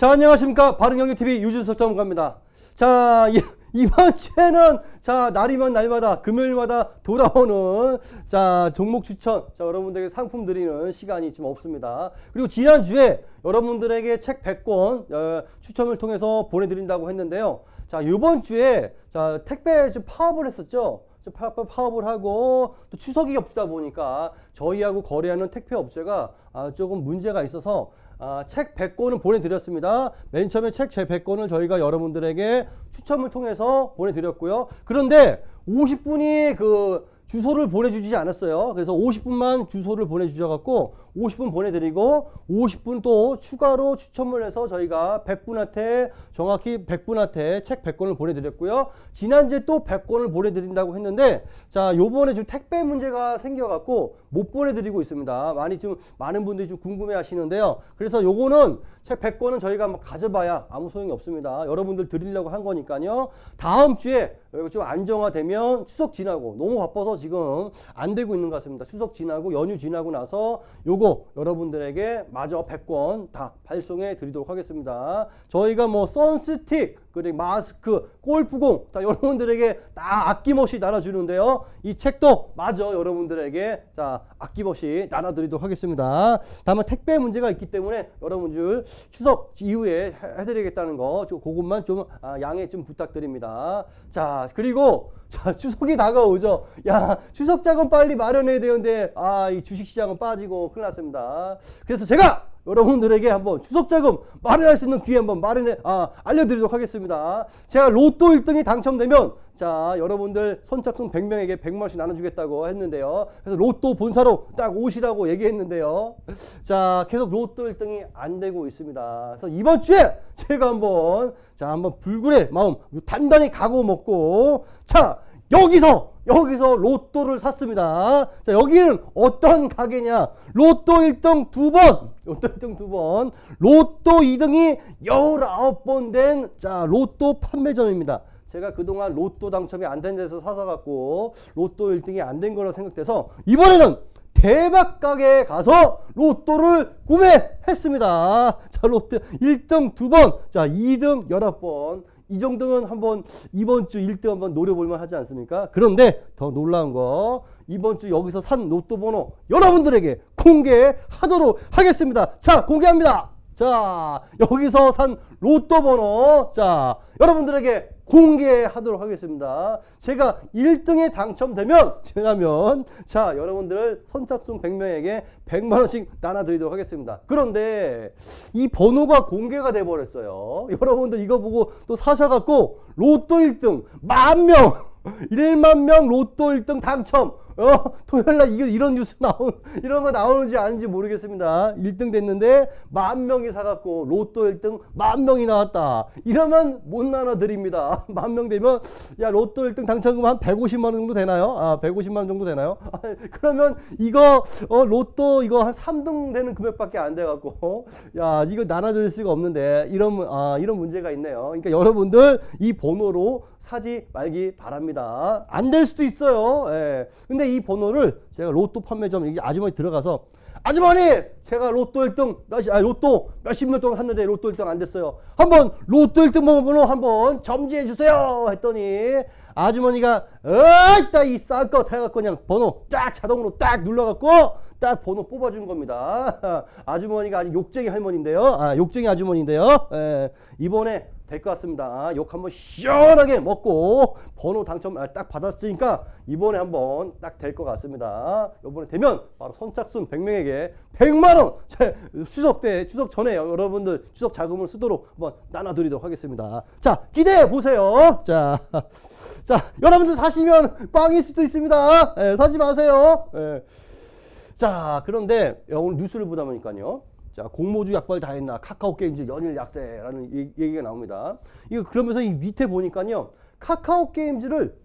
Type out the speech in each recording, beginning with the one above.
자, 안녕하십니까. 바른경제TV 유준석 전문가입니다. 자, 이, 이번 주에는 자, 날이면 날마다 금요일마다 돌아오는 자, 종목 추천. 자, 여러분들에게 상품 드리는 시간이 지금 없습니다. 그리고 지난주에 여러분들에게 책 100권 어, 추첨을 통해서 보내 드린다고 했는데요. 자, 이번 주에 자, 택배 좀 파업을 했었죠. 파업을 하고 또 추석이 겹치다 보니까 저희하고 거래하는 택배 업체가 아, 조금 문제가 있어서 아, 책 100권을 보내드렸습니다. 맨 처음에 책 제 100권을 저희가 여러분들에게 추첨을 통해서 보내드렸고요. 그런데 50분이 그 주소를 보내주지 않았어요. 그래서 50분만 주소를 보내주셔갖고 50분 보내드리고 50분 또 추가로 추첨을 해서 저희가 100분한테 정확히 100분한테 책 100권을 보내드렸고요. 지난주에 또 100권을 보내드린다고 했는데 자 요번에 좀 택배 문제가 생겨갖고 못 보내드리고 있습니다. 많이 좀 많은 분들이 좀 궁금해 하시는데요. 그래서 요거는 책 100권은 저희가 뭐 가져봐야 아무 소용이 없습니다. 여러분들 드리려고 한 거니까요. 다음 주에 좀 안정화되면 추석 지나고 너무 바빠서 지금 안 되고 있는 것 같습니다. 추석 지나고 연휴 지나고 나서 요거 여러분들에게 마저 100권 다 발송해 드리도록 하겠습니다. 저희가 뭐 선스틱 그리고 마스크, 골프공 다 여러분들에게 다 아낌없이 나눠주는데요. 이 책도 마저 여러분들에게 자 아낌없이 나눠드리도록 하겠습니다. 다만 택배 문제가 있기 때문에 여러분들 추석 이후에 해- 해드리겠다는 거 저- 그것만 좀 아, 양해 좀 부탁드립니다. 자 그리고 자 추석이 다가오죠. 야 추석 자금 빨리 마련해야 되는데 아 이 주식시장은 빠지고 큰일 났습니다. 그래서 제가 여러분들에게 한번 추석 자금 마련할 수 있는 기회 한번 마련해 아 알려드리도록 하겠습니다. 제가 로또 1등이 당첨되면 자 여러분들 선착순 100명에게 100만 원씩 나눠주겠다고 했는데요. 그래서 로또 본사로 딱 오시라고 얘기했는데요. 자 계속 로또 1등이 안 되고 있습니다. 그래서 이번 주에 제가 한번 자 한번 불굴의 마음 단단히 각오 먹고 자 여기서 여기서 로또를 샀습니다. 자 여기는 어떤 가게냐? 로또 1등 두 번, 로또 1등 두 번, 로또 2등이 19번 된 자 로또 판매점입니다. 제가 그동안 로또 당첨이 안 된 데서 사서 갖고 로또 1등이 안 된 거라 생각돼서 이번에는 대박 가게에 가서 로또를 구매했습니다. 자, 로또 1등 두 번, 자, 2등 19번. 이 정도면 한번 이번 주 1등 한번 노려볼만 하지 않습니까? 그런데 더 놀라운 거 이번 주 여기서 산 로또 번호 여러분들에게 공개하도록 하겠습니다. 자, 공개합니다. 자, 여기서 산 로또 번호 자, 여러분들에게 공개하도록 하겠습니다. 제가 1등에 당첨되면 되면 자 여러분들 선착순 100명에게 100만 원씩 나눠드리도록 하겠습니다. 그런데 이 번호가 공개가 돼 버렸어요. 여러분들 이거 보고 또 사셔갖고 로또 1등 만 명, 1만 명 로또 1등 당첨. 어, 토요일 날 이게 이런 뉴스 나온 이런 거 나오는지 아닌지 모르겠습니다. 1등 됐는데 만 명이 사갖고 로또 1등 만 명이 나왔다. 이러면 못 나눠 드립니다. 만 명 되면 야 로또 1등 당첨금 한 150만 원 정도 되나요? 아, 150만 원 정도 되나요? 아, 그러면 이거 어, 로또 이거 한 3등 되는 금액밖에 안 돼 갖고 야, 이거 나눠 드릴 수가 없는데 이런 문- 아, 이런 문제가 있네요. 그러니까 여러분들 이 번호로 사지 말기 바랍니다. 안 될 수도 있어요. 예. 근데 이 번호를 제가 로또 판매점 아주머니 들어가서 아주머니 제가 로또 1등 몇십 아 로또 몇십 년 동안 샀는데 로또 1등 안 됐어요. 한번 로또 1등 번호 한번 점지해 주세요 했더니 아주머니가 어이따 이 쌀거 해갖고 그냥 번호 딱 자동으로 딱 눌러갖고 딱 번호 뽑아준 겁니다. 아주머니가 아주 욕쟁이 할머니인데요. 아, 욕쟁이 아주머니인데요. 예, 이번에 될 것 같습니다. 욕 한번 시원하게 먹고 번호 당첨 아, 딱 받았으니까 이번에 한번 딱 될 것 같습니다. 이번에 되면 바로 선착순 100명에게 100만 원제 추석 때 추석 전에 여러분들 추석 자금을 쓰도록 한번 나눠드리도록 하겠습니다. 자 기대해 보세요. 자, 자 여러분들 사시면 꽝일 수도 있습니다. 예, 사지 마세요. 예. 자, 그런데 오늘 뉴스를 보다 보니까요. 자, 공모주 약발 다 했나? 카카오 게임즈 연일 약세라는 얘- 얘기가 나옵니다. 이거 그러면서 이 밑에 보니까요. 카카오 게임즈를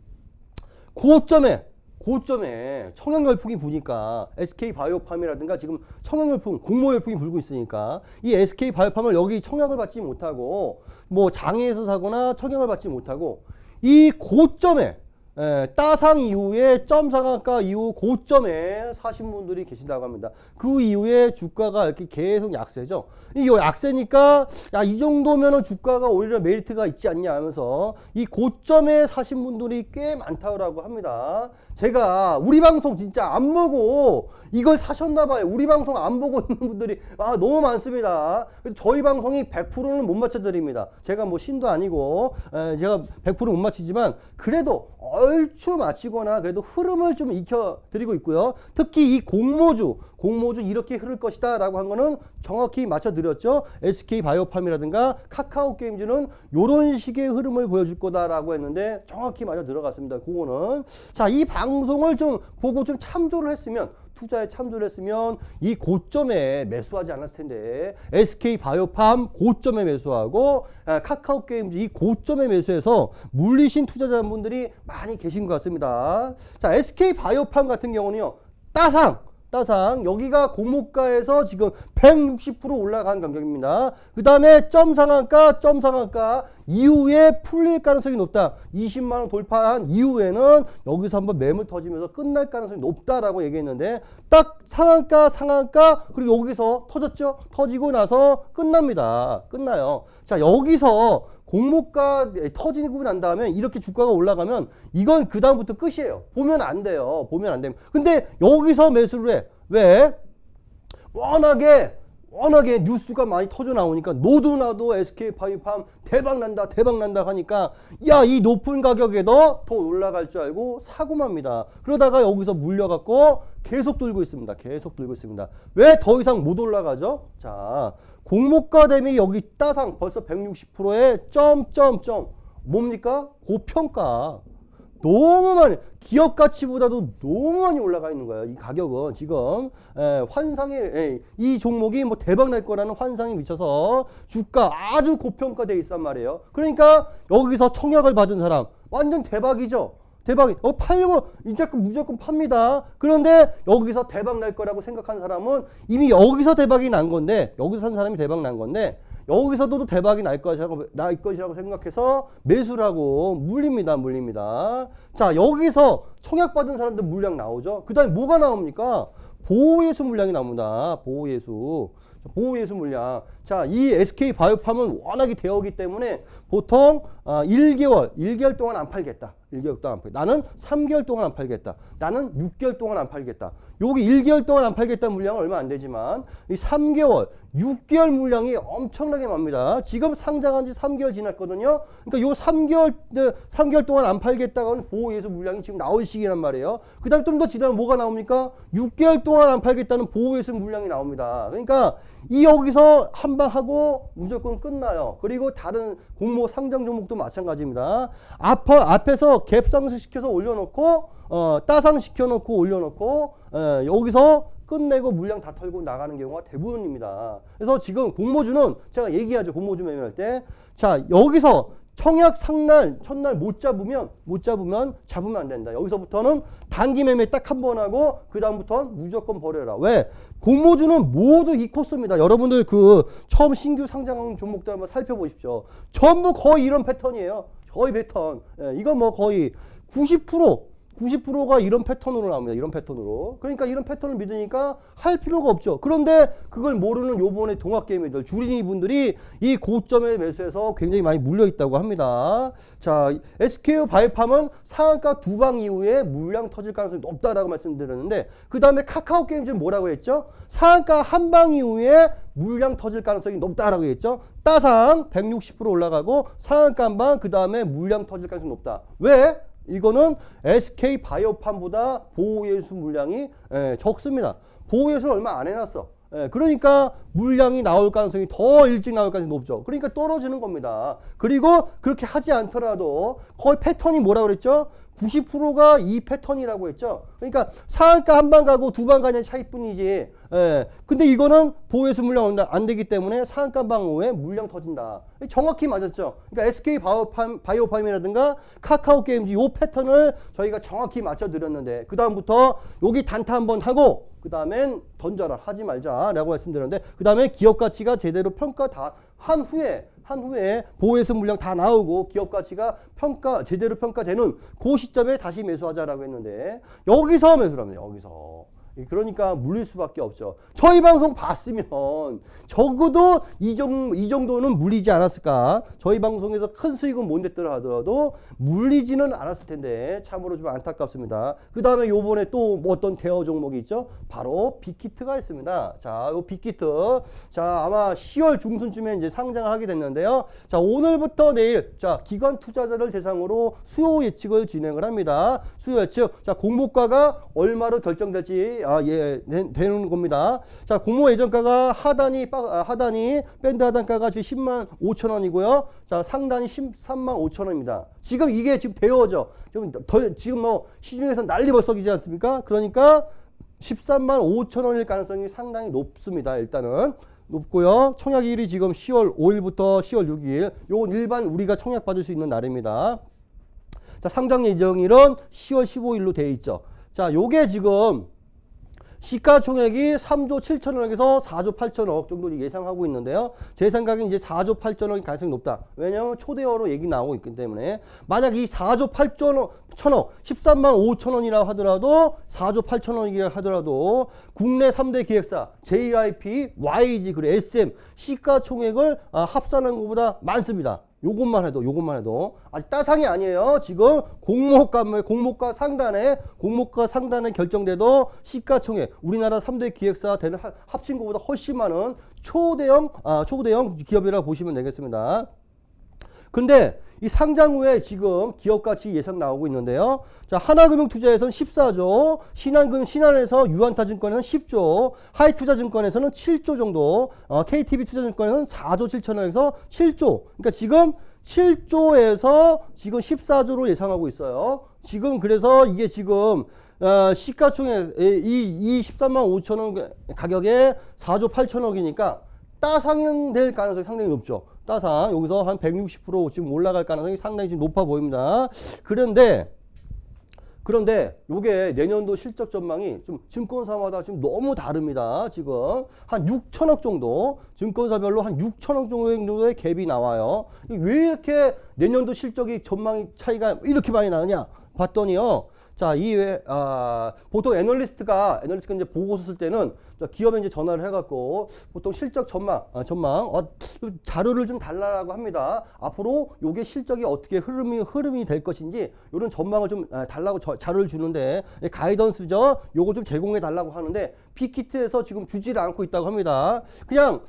고점에 고점에 청양 열풍이 부니까 SK 바이오팜이라든가 지금 청양 열풍, 공모 열풍이 불고 있으니까 이 SK 바이오팜을 여기 청약을 받지 못하고 뭐 장애에서 사거나 청약을 받지 못하고 이 고점에 예, 따상 이후에 점 상한가 이후 고점에 사신 분들이 계신다고 합니다. 그 이후에 주가가 이렇게 계속 약세죠. 이 약세니까 야 이 정도면은 주가가 오히려 메리트가 있지 않냐 하면서 이 고점에 사신 분들이 꽤 많다고 합니다. 제가 우리 방송 진짜 안 보고 이걸 사셨나 봐요. 우리 방송 안 보고 있는 분들이 아 너무 많습니다. 저희 방송이 100%는 못 맞춰 드립니다. 제가 뭐 신도 아니고 에, 제가 100%못 맞히지만 그래도 얼추 맞히거나 그래도 흐름을 좀 익혀 드리고 있고요. 특히 이 공모주 공모주 이렇게 흐를 것이다 라고 한 거는 정확히 맞춰 드렸죠. SK 바이오팜이라든가 카카오 게임즈는 요런 식의 흐름을 보여줄 거다 라고 했는데 정확히 맞아 들어갔습니다. 그거는 자, 이 방송을 좀 보고 좀 참조를 했으면 투자에 참조를 했으면 이 고점에 매수하지 않았을 텐데 SK 바이오팜 고점에 매수하고 아, 카카오 게임즈 이 고점에 매수해서 물리신 투자자분들이 많이 계신 것 같습니다. 자, SK 바이오팜 같은 경우는요. 따상 따상 여기가 공모가에서 지금 160% 올라간 간격입니다. 그 다음에 점 상한가 점 상한가 이후에 풀릴 가능성이 높다. 20만 원 돌파한 이후에는 여기서 한번 매물 터지면서 끝날 가능성이 높다라고 얘기했는데 딱 상한가 상한가 그리고 여기서 터졌죠. 터지고 나서 끝납니다. 끝나요. 자 여기서 공모가 터지고 난 다음에 이렇게 주가가 올라가면 이건 그 다음부터 끝이에요. 보면 안 돼요. 보면 안 됩니다. 근데 여기서 매수를 해. 왜? 워낙에 워낙에 뉴스가 많이 터져 나오니까 노도 나도 SK 파이팜 대박 난다 대박 난다 하니까 야 이 높은 가격에도 더 올라갈 줄 알고 사고 맙니다. 그러다가 여기서 물려갖고 계속 돌고 있습니다. 계속 돌고 있습니다. 왜 더 이상 못 올라가죠? 자 공모가 대비 여기 따상 벌써 160%의 점점점 뭡니까? 고평가. 너무 많이 기업 가치보다도 너무 많이 올라가 있는 거예요. 이 가격은 지금 에, 환상에 에, 이 종목이 뭐 대박 날 거라는 환상에 미쳐서 주가 아주 고평가돼 있단 말이에요. 그러니까 여기서 청약을 받은 사람 완전 대박이죠. 대박이 어 팔고 이제 무조건 팝니다. 그런데 여기서 대박 날 거라고 생각한 사람은 이미 여기서 대박이 난 건데 여기서 산 사람이 대박 난 건데 여기서도 대박이 날 것이라고, 날 것이라고 생각해서 매수를 하고 물립니다. 물립니다. 자, 여기서 청약받은 사람들 물량 나오죠. 그 다음에 뭐가 나옵니까? 보호예수 물량이 나옵니다. 보호예수. 보호예수 물량. 자, 이 SK 바이오팜은 워낙에 대어기 때문에 보통 아, 1개월, 1개월 동안 안 팔겠다. 1개월 동안 안 팔겠다. 나는 3개월 동안 안 팔겠다. 나는 6개월 동안 안 팔겠다. 여기 1개월 동안 안 팔겠다는 물량은 얼마 안 되지만 이 3개월, 6개월 물량이 엄청나게 많습니다. 지금 상장한 지 3개월 지났거든요. 그러니까 요 3개월, 3개월 동안 안 팔겠다고는 보호예수 물량이 지금 나올 시기란 말이에요. 그 다음에 좀 더 지나면 뭐가 나옵니까? 6개월 동안 안 팔겠다는 보호예수 물량이 나옵니다. 그러니까 이 여기서 한 방 하고 무조건 끝나요. 그리고 다른 공모 상장 종목도 마찬가지입니다. 앞, 앞에서 갭 상승 시켜서 올려놓고 어, 따상 시켜 놓고 올려놓고 에, 여기서 끝내고 물량 다 털고 나가는 경우가 대부분입니다. 그래서 지금 공모주는 제가 얘기하죠. 공모주 매매할 때. 자, 여기서 청약 상날 첫날 못 잡으면 못 잡으면 잡으면 안 된다. 여기서부터는 단기 매매 딱 한 번 하고 그 다음부터는 무조건 버려라. 왜? 공모주는 모두 이 코스입니다. 여러분들 그 처음 신규 상장한 종목들 한번 살펴보십시오. 전부 거의 이런 패턴이에요. 거의 패턴. 예, 이건 뭐 거의 90% 90%가 이런 패턴으로 나옵니다. 이런 패턴으로. 그러니까 이런 패턴을 믿으니까 할 필요가 없죠. 그런데 그걸 모르는 요번에 동학개미들, 주린이 분들이 이 고점에 매수해서 굉장히 많이 물려 있다고 합니다. 자, SKU 바이팜은 상한가 두 방 이후에 물량 터질 가능성이 높다라고 말씀드렸는데 그 다음에 카카오 게임즈는 뭐라고 했죠? 상한가 한 방 이후에 물량 터질 가능성이 높다라고 했죠. 따상 160% 올라가고 상한가 한 방, 그 다음에 물량 터질 가능성이 높다. 왜? 이거는 SK 바이오팜보다 보호예수 물량이 예, 적습니다. 보호예수를 얼마 안 해놨어. 예, 그러니까 물량이 나올 가능성이 더 일찍 나올 가능성이 높죠. 그러니까 떨어지는 겁니다. 그리고 그렇게 하지 않더라도 거의 패턴이 뭐라고 그랬죠? 90%가 이 패턴이라고 했죠. 그러니까 상한가 한방 가고 두방 가는 차이뿐이지. 예. 근데 이거는 보호예수 물량 안 되기 때문에 상한가 한방 후에 물량 터진다. 정확히 맞았죠. 그러니까 SK 바이오팜, 바이오팜이라든가 카카오 게임즈 요 패턴을 저희가 정확히 맞춰 드렸는데 그 다음부터 여기 단타 한번 하고 그 다음엔 던져라 하지 말자라고 말씀드렸는데 그 다음에 기업 가치가 제대로 평가 다 한 후에 한 후에 보호해서 물량 다 나오고 기업 가치가 평가 제대로 평가되는 그 시점에 다시 매수하자라고 했는데 여기서 매수를 합니다. 여기서. 그러니까 물릴 수밖에 없죠. 저희 방송 봤으면 적어도 이, 정, 이 정도는 물리지 않았을까. 저희 방송에서 큰 수익은 못 냈더라 하더라도 물리지는 않았을 텐데 참으로 좀 안타깝습니다. 그 다음에 요번에 또뭐 어떤 대어 종목이 있죠? 바로 빅히트가 있습니다. 자, 요 빅히트. 자, 아마 10월 중순쯤에 이제 상장을 하게 됐는데요. 자, 오늘부터 내일 자, 기관 투자자를 대상으로 수요 예측을 진행을 합니다. 수요 예측. 자, 공모가가 얼마로 결정될지 아, 예, 되- 되는 겁니다. 자, 공모 예정가가 하단이 빠- 아, 하단이 밴드 하단가가 지금 10만 5천 원이고요. 자, 상단이 13만 5천 원입니다. 지금 이게 지금 되어져. 좀 더, 지금 뭐 시중에서 난리 벌썩이지 않습니까? 그러니까 13만 5천 원일 가능성이 상당히 높습니다. 일단은 높고요. 청약일이 지금 10월 5일부터 10월 6일. 요건 일반 우리가 청약 받을 수 있는 날입니다. 자, 상장 예정일은 10월 15일로 되어 있죠. 자, 요게 지금 시가총액이 3조 7천억에서 4조 8천억 정도 예상하고 있는데요. 제 생각엔 이제 4조 8천억이 가능성이 높다. 왜냐하면 초대어로 얘기 나오고 있기 때문에 만약 이 4조 8천억 천억 13만 5천 원이라 하더라도 4조 8천 원이라 하더라도 국내 3대 기획사 JYP, YG 그리고 SM 시가총액을 아, 합산한 것보다 많습니다. 요것만 해도 요것만 해도 아직 따상이 아니에요. 지금 공모가 공모가 상단에 공모가 상단에 결정돼도 시가총액 우리나라 3대 기획사 되는 하- 합친 것보다 훨씬 많은 초대형 아, 초대형 기업이라고 보시면 되겠습니다. 근데 이 상장 후에 지금 기업 가치 예상 나오고 있는데요. 자, 하나금융투자에서는 14조, 신한금 신한에서 유한타증권에서는 10조, 하이투자증권에서는 7조 정도, 어, KTB투자증권에서는 4조 7천원에서 7조. 그러니까 지금 7조에서 지금 14조로 예상하고 있어요. 지금 그래서 이게 지금 어, 시가총액 이, 이 13만 5천 원 가격에 4조 8천억이니까 따상될 가능성이 상당히 높죠. 따상 여기서 한 160% 지금 올라갈 가능성이 상당히 지금 높아 보입니다. 그런데 그런데 요게 내년도 실적 전망이 좀 증권사마다 지금 너무 다릅니다. 지금 한 6천억 정도 증권사별로 한 6천억 정도의 갭이 나와요. 왜 이렇게 내년도 실적이 전망이 차이가 이렇게 많이 나느냐 봤더니요. 자, 이외 아, 보통 애널리스트가 애널리스트가 이제 보고서 쓸 때는 저 기업에 이제 전화를 해갖고 보통 실적 전망 아, 전망 어, 자료를 좀 달라고 합니다. 앞으로 요게 실적이 어떻게 흐름이 흐름이 될 것인지 이런 전망을 좀 아, 달라고 저- 자료를 주는데 예, 가이던스죠. 요거 좀 제공해 달라고 하는데 빅히트에서 지금 주지를 않고 있다고 합니다. 그냥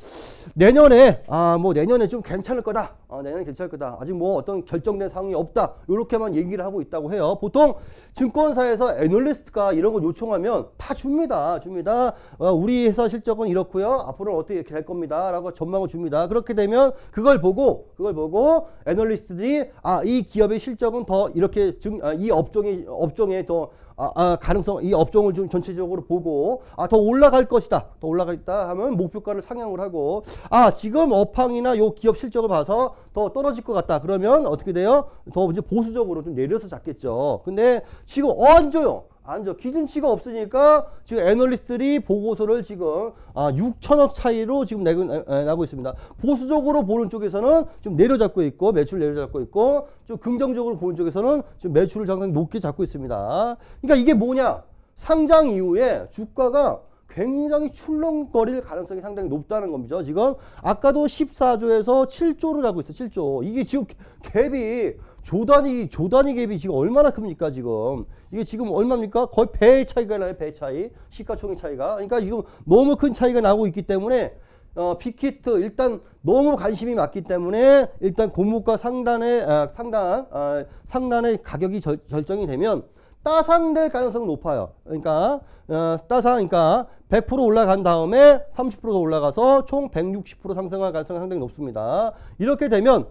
내년에 아 뭐 내년에 좀 괜찮을 거다. 아, 내년에 괜찮을 거다. 아직 뭐 어떤 결정된 상황이 없다. 이렇게만 얘기를 하고 있다고 해요. 보통 증권사에서 애널리스트가 이런 걸 요청하면 다 줍니다. 줍니다. 어, 우리 회사 실적은 이렇고요. 앞으로는 어떻게 이렇게 될 겁니다.라고 전망을 줍니다. 그렇게 되면 그걸 보고 그걸 보고 애널리스트들이 아 이 기업의 실적은 더 이렇게 증, 아, 이 업종이 업종에 더 아, 아, 가능성 이 업종을 좀 전체적으로 보고 아 더 올라갈 것이다. 더 올라가겠다 하면 목표가를 상향을 하고 아 지금 업황이나 요 기업 실적을 봐서 더 떨어질 것 같다. 그러면 어떻게 돼요? 더 이제 보수적으로 좀 내려서 잡겠죠. 근데 지금 어, 안 줘요 안 줘. 기준치가 없으니까 지금 애널리스트들이 보고서를 지금 아, 6천억 차이로 지금 내고, 나고 있습니다. 보수적으로 보는 쪽에서는 좀 내려잡고 있고 매출 내려잡고 있고 좀 긍정적으로 보는 쪽에서는 지금 매출을 상당히 높게 잡고 있습니다. 그러니까 이게 뭐냐? 상장 이후에 주가가 굉장히 출렁거릴 가능성이 상당히 높다는 겁니다. 지금 아까도 14조에서 7조로 잡고 있어요. 7조. 이게 지금 갭이 조단위 조단위 갭이 지금 얼마나 큽니까 지금? 이게 지금 얼마입니까? 거의 배의 차이가 나요 배 차이. 시가총액 차이가. 그러니까 지금 너무 큰 차이가 나고 있기 때문에 어 빅히트 일단 너무 관심이 많기 때문에 일단 공모가 상단에 아, 상단 아, 상단의 가격이 절, 결정이 되면 따상될 가능성은 높아요. 그러니까 어, 따상 그러니까 100% 올라간 다음에 30%가 올라가서 총 160% 상승할 가능성이 상당히 높습니다. 이렇게 되면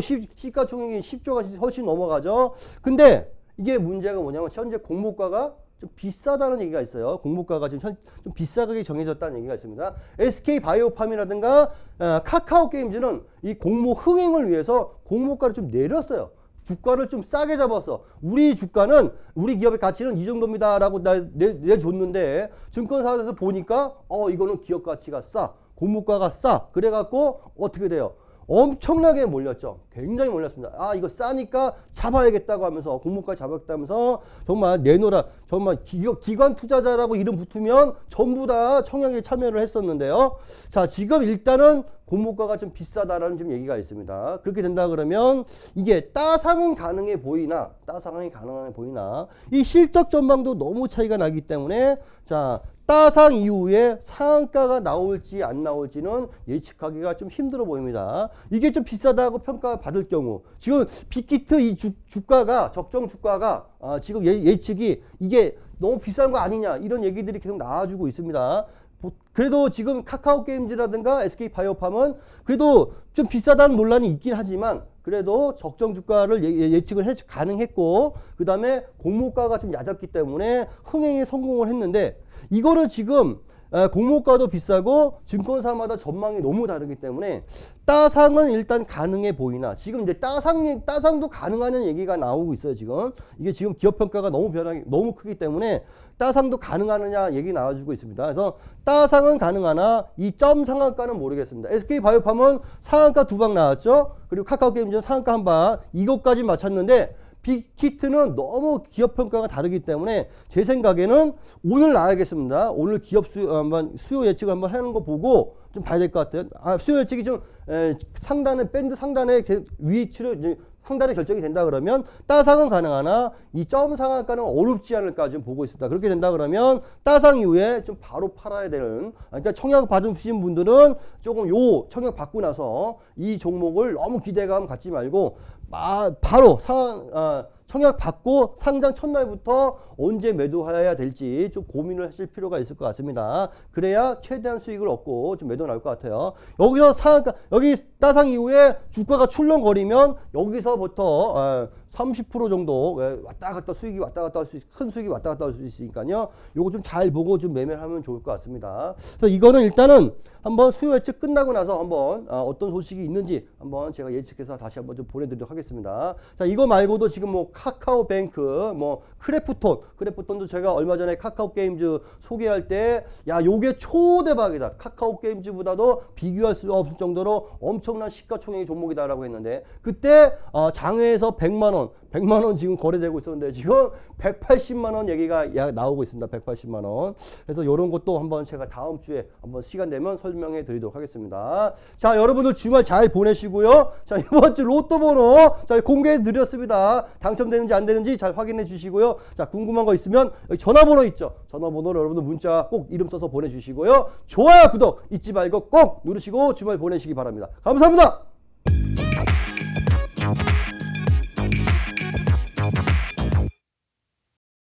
시, 시가총액이 10조가 훨씬 넘어가죠. 근데 이게 문제가 뭐냐면 현재 공모가가 좀 비싸다는 얘기가 있어요. 공모가가 지금 현, 좀 비싸게 정해졌다는 얘기가 있습니다. SK 바이오팜이라든가 어, 카카오 게임즈는 이 공모 흥행을 위해서 공모가를 좀 내렸어요. 주가를 좀 싸게 잡아서 우리 주가는 우리 기업의 가치는 이 정도입니다라고 나, 내, 내줬는데 증권사에서 보니까 어 이거는 기업 가치가 싸 공모가가 싸 그래갖고 어떻게 돼요 엄청나게 몰렸죠. 굉장히 몰렸습니다. 아 이거 싸니까 잡아야겠다고 하면서 공모까지 잡았다면서 정말 내놓으라 정말 기, 기관 투자자라고 이름 붙으면 전부 다 청약에 참여를 했었는데요. 자 지금 일단은 공모가가 좀 비싸다라는 좀 얘기가 있습니다. 그렇게 된다 그러면 이게 따상은 가능해 보이나 따상이 가능해 보이나 이 실적 전망도 너무 차이가 나기 때문에 자 따상 이후에 상한가가 나올지 안 나올지는 예측하기가 좀 힘들어 보입니다. 이게 좀 비싸다고 평가받을 경우 지금 빅히트 이 주, 주가가 적정 주가가 아, 지금 예, 예측이 이게 너무 비싼 거 아니냐 이런 얘기들이 계속 나와주고 있습니다. 보- 그래도 지금 카카오 게임즈라든가 SK 바이오팜은 그래도 좀 비싸다는 논란이 있긴 하지만 그래도 적정 주가를 예, 측을 가능했고 그 다음에 공모가가 좀 얕았기 때문에 흥행에 성공을 했는데 이거는 지금 에, 공모가도 비싸고 증권사마다 전망이 너무 다르기 때문에 따상은 일단 가능해 보이나 지금 이제 따상 따상도 가능하는 얘기가 나오고 있어요 지금. 이게 지금 기업 평가가 너무 변하기 너무 크기 때문에 따상도 가능하느냐 얘기 나와주고 있습니다. 그래서 따상은 가능하나 이 점 상한가는 모르겠습니다. SK 바이오팜은 상한가 두 방 나왔죠. 그리고 카카오 게임즈는 상한가 한 방 이것까지 맞췄는데 빅히트는 너무 기업 평가가 다르기 때문에 제 생각에는 오늘 나야겠습니다. 오늘 기업 수요 한번 수요 예측 한번 하는 거 보고 좀 봐야 될 것 같아요. 아, 수요 예측이 좀 에, 상단에 밴드 상단에 게- 위치를 이제 상단에 결정이 된다 그러면 따상은 가능하나 이 점 상한가는 어렵지 않을까 좀 보고 있습니다. 그렇게 된다 그러면 따상 이후에 좀 바로 팔아야 되는 아, 그러니까 청약 받으신 분들은 조금 요 청약 받고 나서 이 종목을 너무 기대감 갖지 말고 아, 바로 상, 아, 청약 받고 상장 첫날부터 언제 매도해야 될지 좀 고민을 하실 필요가 있을 것 같습니다. 그래야 최대한 수익을 얻고 좀 매도 나올 것 같아요. 여기서 상한가, 여기 따상 이후에 주가가 출렁거리면 여기서부터 아, 30% 정도 예, 왔다 갔다 수익이 왔다 갔다 할 수, 있- 큰 수익이 왔다 갔다 할 수 있으니까요. 요거 좀 잘 보고 좀 매매를 하면 좋을 것 같습니다. 그래서 이거는 일단은 한번 수요 예측 끝나고 나서 한번 아, 어떤 소식이 있는지 한번 제가 예측해서 다시 한번 좀 보내드리도록 하겠습니다. 자, 이거 말고도 지금 뭐 카카오뱅크, 뭐 크래프톤, 크래프톤도 제가 얼마 전에 카카오 게임즈 소개할 때, 야, 요게 초대박이다. 카카오 게임즈보다도 비교할 수 없을 정도로 엄청난 시가총액 종목이다라고 했는데, 그때 어, 장외에서 100만 원, 100만 원 지금 거래되고 있었는데 지금 180만 원 얘기가 야- 나오고 있습니다. 180만 원. 그래서 이런 것도 한번 제가 다음 주에 한번 시간 되면 설명해 드리도록 하겠습니다. 자, 여러분들 주말 잘 보내시고요. 자, 이번 주 로또 번호 자, 공개해 드렸습니다. 당첨되는지 안 되는지 잘 확인해 주시고요. 자, 궁금한 거 있으면 여기 전화번호 있죠. 전화번호를 여러분들 문자 꼭 이름 써서 보내 주시고요. 좋아요, 구독 잊지 말고 꼭 누르시고 주말 보내시기 바랍니다. 감사합니다.